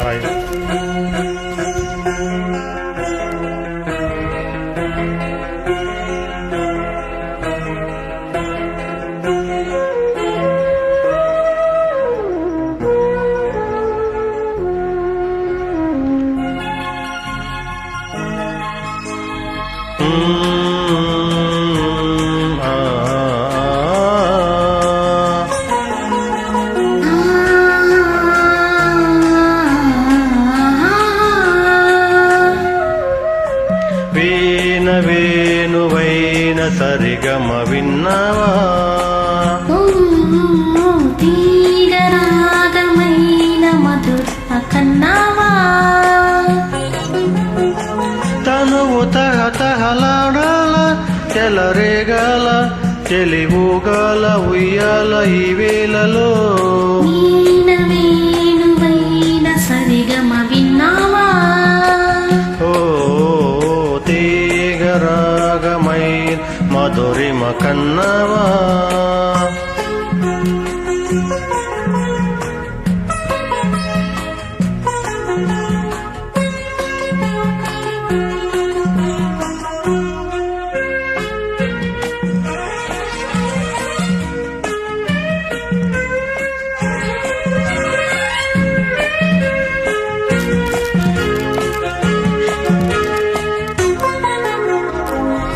Bye. సరిగమ విన్నావా తీగరాగమైన మధుర కన్నావా తనువు తహ తహలాడాల చెలరేగాల చెలివుగాల ఉయ్యాల ఈ వేళలో. ಮಧುರಿಮ ಕನ್ನವ.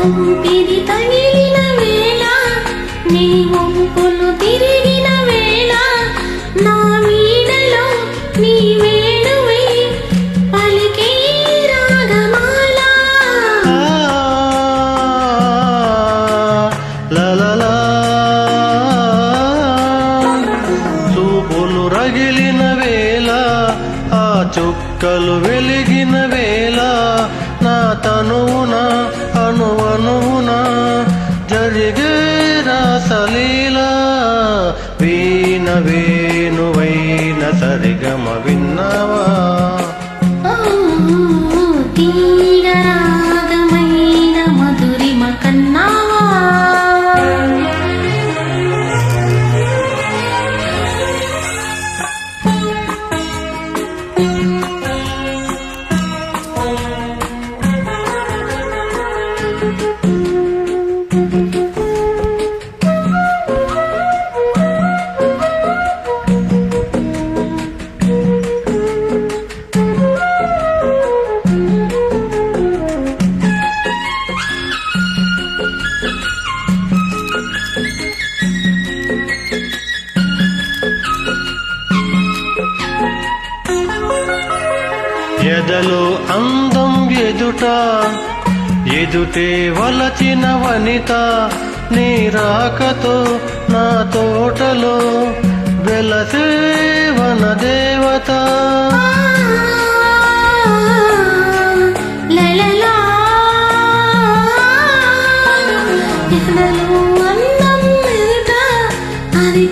ఊపిరి తగిలిన వేళ నీ వంపులు తిరిగిన వేళ నా వీణలో నీ వేణువై పలికే రాగమాల లలలా. చూపులు రగిలిన వేళ ఆ చుక్కలు వెలిగిన వేళ నా తనువున జరిగే రాసలీల వీణ వేణువైన సరిగమ విన్నవా? ఎదలో అందం ఎదుట ఎదుటే వలచిన వనిత నీ రాకతో నా తోటలో వెలసేవన దేవత. అందం ఎదుట, అది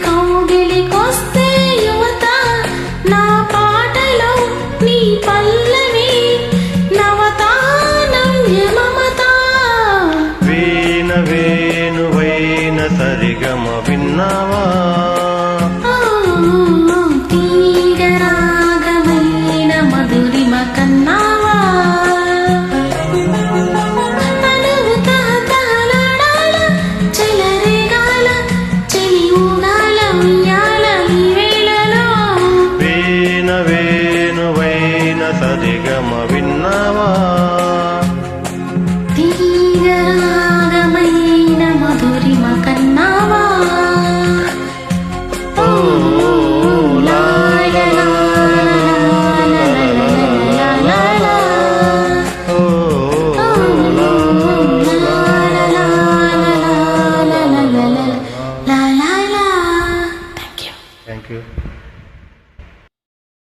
సరిగమ విన్నావా? తొరిమ కన్నావా?